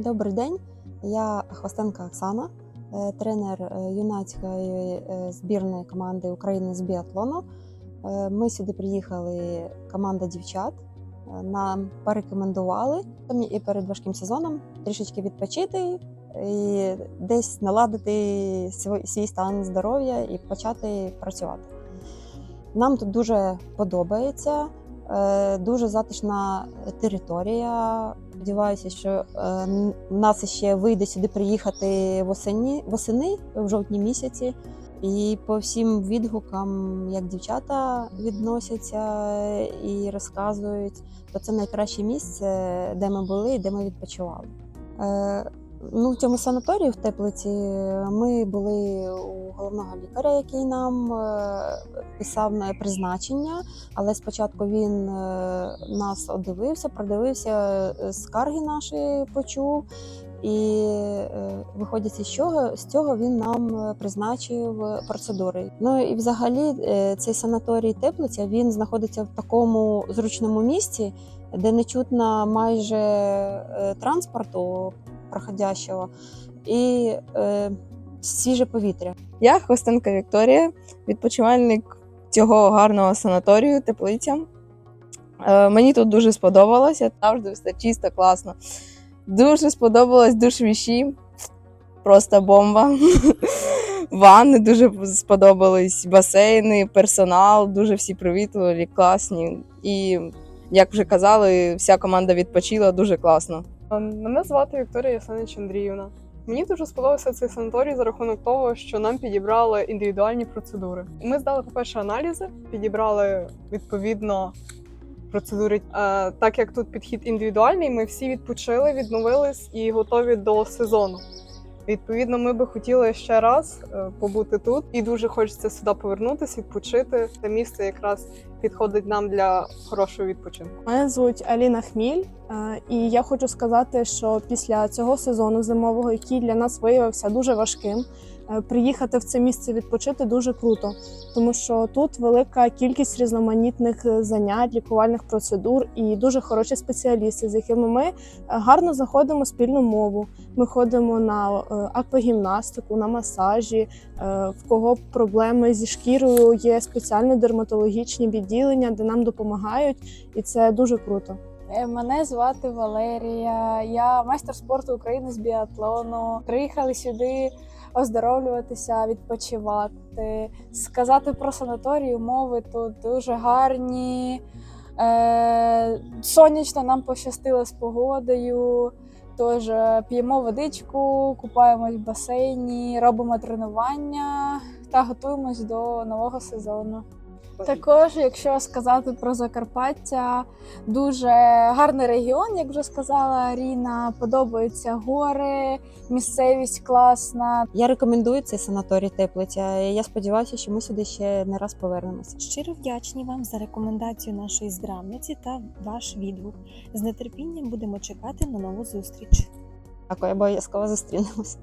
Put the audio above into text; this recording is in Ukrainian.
Добрий день, я Хвостенка Оксана, е, тренер е, юнацької е, збірної команди України з біатлону. Ми сюди приїхали команда дівчат. Нам порекомендували і перед важким сезоном трішечки відпочити і десь наладити свій стан здоров'я і почати працювати. Нам тут дуже подобається. Е, Дуже затишна територія. Сподіваюся, що е, н- нас ще вийде сюди приїхати восені, восени в жовтні місяці. І по всім відгукам, як дівчата відносяться і розказують, то це найкраще місце, де ми були і де ми відпочивали. Ну, в цьому санаторії в теплиці ми були у головного лікаря, який нам е, писав на призначення, але спочатку він е, нас одивився, продивився, е, скарги наші почув. І виходячи з чого, з цього він нам призначив процедури. Ну і взагалі цей санаторій Теплиця він знаходиться в такому зручному місці, де не чутно майже транспорту проходящого і е, свіже повітря. Я Хвостенка Вікторія, відпочивальник цього гарного санаторію теплиця. Е, мені тут дуже сподобалося, завжди все чисто, класно. Дуже сподобалось душ віші, просто бомба. Ванни дуже сподобались, басейни, персонал, дуже всі привітливі, класні. І, як вже казали, вся команда відпочила дуже класно. Мене звати Вікторія Ясенич Андріївна. Мені дуже сподобався цей санаторій за рахунок того, що нам підібрали індивідуальні процедури. Ми здали, по-перше, аналізи, підібрали відповідно процедури. Е, так як тут підхід індивідуальний, ми всі відпочили, відновились і готові до сезону. Відповідно, ми би хотіли ще раз е, побути тут, і дуже хочеться сюди повернутися, відпочити. Це місце якраз підходить нам для хорошого відпочинку. Мене звуть Аліна Хміль, е, і я хочу сказати, що після цього сезону зимового, який для нас виявився дуже важким, е, приїхати в це місце відпочити дуже круто, тому що тут велика кількість різноманітних е, занять, лікувальних процедур і дуже хороші спеціалісти, з якими ми гарно знаходимо спільну мову. Ми ходимо на аквагімнастику, на масажі. В кого проблеми зі шкірою є спеціальні дерматологічні відділення, де нам допомагають, і це дуже круто. Е, Мене звати Валерія. Я майстер спорту України з біатлону. Приїхали сюди оздоровлюватися, відпочивати. Сказати про санаторій, умови тут дуже гарні. Е, сонячно нам пощастило з погодою. Тож е, п'ємо водичку, купаємось в басейні, робимо тренування та готуємось до нового сезону. Також, якщо сказати про Закарпаття, дуже гарний регіон, як вже сказала Аріна. Подобаються гори, місцевість класна. Я рекомендую цей санаторій Теплиця. Я сподіваюся, що ми сюди ще не раз повернемося. Щиро вдячні вам за рекомендацію нашої здравниці та ваш відгук. З нетерпінням будемо чекати на нову зустріч. Дякую, обов'язково зустрінемось.